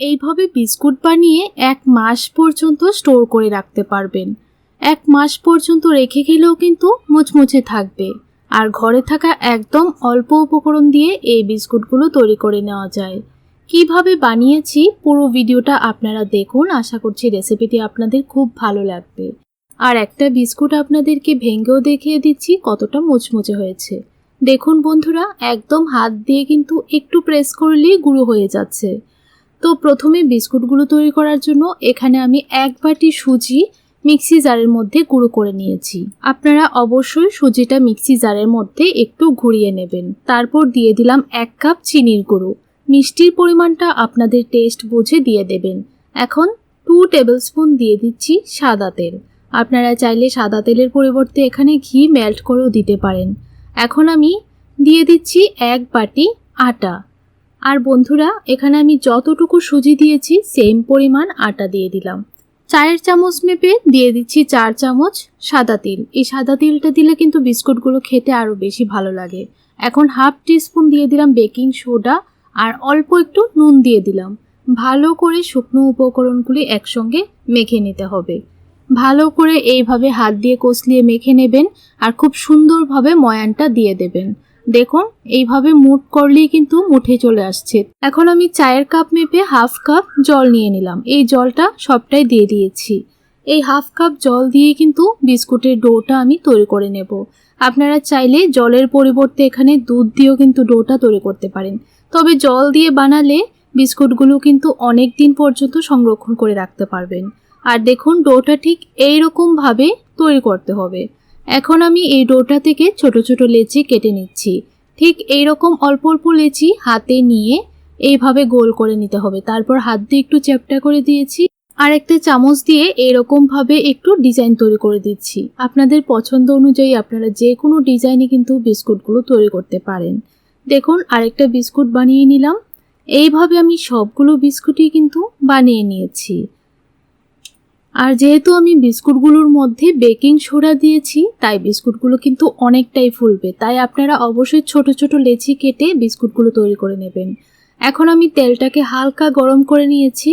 এইভাবে বিস্কুট বানিয়ে এক মাস পর্যন্ত স্টোর করে রাখতে পারবেন। এক মাস পর্যন্ত রেখে গেলেও কিন্তু মুচমুচে থাকবে। আর ঘরে থাকা একদম অল্প উপকরণ দিয়ে এই বিস্কুটগুলো তৈরি করে নেওয়া যায়। কীভাবে বানিয়েছি পুরো ভিডিওটা আপনারা দেখুন। আশা করছি রেসিপিটি আপনাদের খুব ভালো লাগবে। আর একটা বিস্কুট আপনাদেরকে ভেঙেও দেখিয়ে দিচ্ছি কতটা মুচমুচে হয়েছে। দেখুন বন্ধুরা, একদম হাত দিয়ে কিন্তু একটু প্রেস করলেই গুঁড়ো হয়ে যাচ্ছে। তো প্রথমে বিস্কুটগুলো তৈরি করার জন্য এখানে আমি এক বাটি সুজি মিক্সি জারের মধ্যে গুঁড়ো করে নিয়েছি। আপনারা অবশ্যই সুজিটা মিক্সি জারের মধ্যে একটু ঘুরিয়ে নেবেন। তারপর দিয়ে দিলাম এক কাপ চিনির গুঁড়ো। মিষ্টির পরিমাণটা আপনাদের টেস্ট বুঝে দিয়ে দেবেন। এখন টু টেবিল স্পুন দিয়ে দিচ্ছি সাদা তেল। আপনারা চাইলে সাদা তেলের পরিবর্তে এখানে ঘি মেল্ট করেও দিতে পারেন। এখন আমি দিয়ে দিচ্ছি এক বাটি আটা। আর বন্ধুরা, এখানে আমি যতটুকু সুজি দিয়েছি সেম পরিমাণ আটা দিয়ে দিলাম। চায়ের চামচ মেপে দিয়ে দিচ্ছি চার চামচ সাদা তিল। এই সাদা তিলটা দিলে কিন্তু বিস্কুটগুলো খেতে আরও বেশি ভালো লাগে। এখন হাফ টিস্পুন দিয়ে দিলাম বেকিং সোডা আর অল্প একটু নুন দিয়ে দিলাম। ভালো করে শুকনো উপকরণগুলি একসঙ্গে মেখে নিতে হবে। ভালো করে এইভাবে হাত দিয়ে কষলিয়ে মেখে নেবেন আর খুব সুন্দরভাবে ময়ানটা দিয়ে দেবেন। দেখুন, এইভাবে মুট করলেই কিন্তু মুঠে চলে আসছে। এখন আমি চায়ের কাপ মেপে হাফ কাপ জল নিয়ে নিলাম। এই জলটা সবটাই দিয়ে দিয়েছি। এই হাফ কাপ জল দিয়ে কিন্তু বিস্কুটের ডোটা আমি তৈরি করে নেব। আপনারা চাইলে জলের পরিবর্তে এখানে দুধ দিয়েও কিন্তু ডোটা তৈরি করতে পারেন। তবে জল দিয়ে বানালে বিস্কুটগুলো কিন্তু অনেক দিন পর্যন্ত সংরক্ষণ করে রাখতে পারবেন। আর দেখুন, ডোটা ঠিক এইরকমভাবে তৈরি করতে হবে। এখন আমি এই ডোটা থেকে ছোট ছোট লেচি কেটে নিচ্ছি। ঠিক এই রকম অল্প অল্প লেচি হাতে নিয়ে এইভাবে গোল করে নিতে হবে। তারপর হাত দিয়ে একটু চ্যাপটা করে দিয়েছি। আর একটা চামচ দিয়ে এরকমভাবে একটু ডিজাইন তৈরি করে দিচ্ছি। আপনাদের পছন্দ অনুযায়ী আপনারা যে কোনো ডিজাইনে কিন্তু বিস্কুটগুলো তৈরি করতে পারেন। দেখুন, আরেকটা বিস্কুট বানিয়ে নিলাম। এইভাবে আমি সবগুলো বিস্কুটই কিন্তু বানিয়ে নিয়েছি। আর যেহেতু আমি বিস্কুটগুলোর মধ্যে বেকিং সোডা দিয়েছি, তাই বিস্কুটগুলো কিন্তু অনেকটাই ফুলবে। তাই আপনারা অবশ্যই ছোট ছোট লেচি কেটে বিস্কুটগুলো তৈরি করে নেবেন। এখন আমি তেলটাকে হালকা গরম করে নিয়েছি,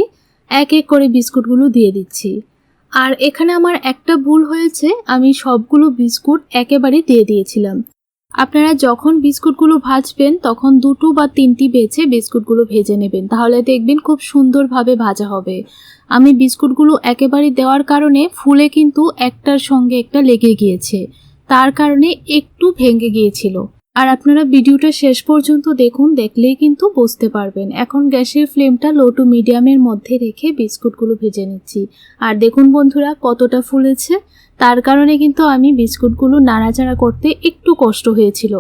এক এক করে বিস্কুটগুলো দিয়ে দিচ্ছি। আর এখানে আমার একটা ভুল হয়েছে, আমি সবগুলো বিস্কুট একেবারে দিয়ে দিয়েছিলাম। আপনারা যখন বিস্কুটগুলো ভাজবেন, তখন দুটো বা তিনটি বেছে বিস্কুটগুলো ভেজে নেবেন। তাহলে দেখবেন খুব সুন্দরভাবে ভাজা হবে। আমি বিস্কুটগুলো একেবারে দেওয়ার কারণে ফুলে কিন্তু একটার সঙ্গে একটা লেগে গিয়েছে। তার কারণে একটু ভেঙে গিয়েছিল। আর আপনারা ভিডিওটা শেষ পর্যন্ত দেখুন, দেখলেই কিন্তু বুঝতে পারবেন। এখন গ্যাসের ফ্লেমটা লো টু মিডিয়ামের মধ্যে রেখে বিস্কুটগুলো ভেজে নিচ্ছি। আর দেখুন বন্ধুরা, কতটা ফুলেছে। তার কারণে কিন্তু আমি বিস্কুটগুলো নাড়াচাড়া করতে একটু কষ্ট হয়েছিল।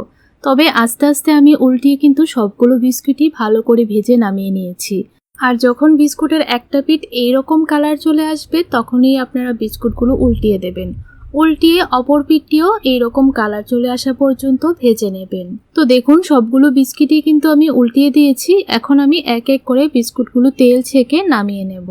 তবে আস্তে আস্তে আমি উল্টিয়ে কিন্তু সবগুলো বিস্কুটই ভালো করে ভেজে নামিয়ে নিয়েছি। আর যখন বিস্কুটের একটা পিঠ এইরকম কালার চলে আসবে, তখনই আপনারা বিস্কুটগুলো উল্টিয়ে দেবেন। উল্টিয়ে অপর পিঠটিও এইরকম কালার চলে আসা পর্যন্ত ভেজে নেবেন। তো দেখুন, সবগুলো বিস্কিটই কিন্তু আমি উল্টিয়ে দিয়েছি। এখন আমি এক এক করে বিস্কুটগুলো তেল ছেঁকে নামিয়ে নেব।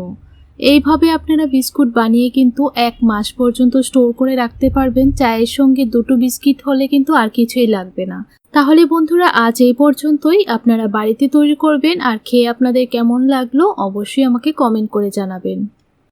এইভাবে আপনারা বিস্কুট বানিয়ে কিন্তু এক মাস পর্যন্ত স্টোর করে রাখতে পারবেন। চায়ের সঙ্গে দুটো বিস্কিট হলে কিন্তু আর কিছুই লাগবে না। তাহলে বন্ধুরা, আজ এই পর্যন্তই। আপনারা বাড়িতে তৈরি করবেন আর খেয়ে আপনাদের কেমন লাগল অবশ্যই আমাকে কমেন্ট করে জানাবেন।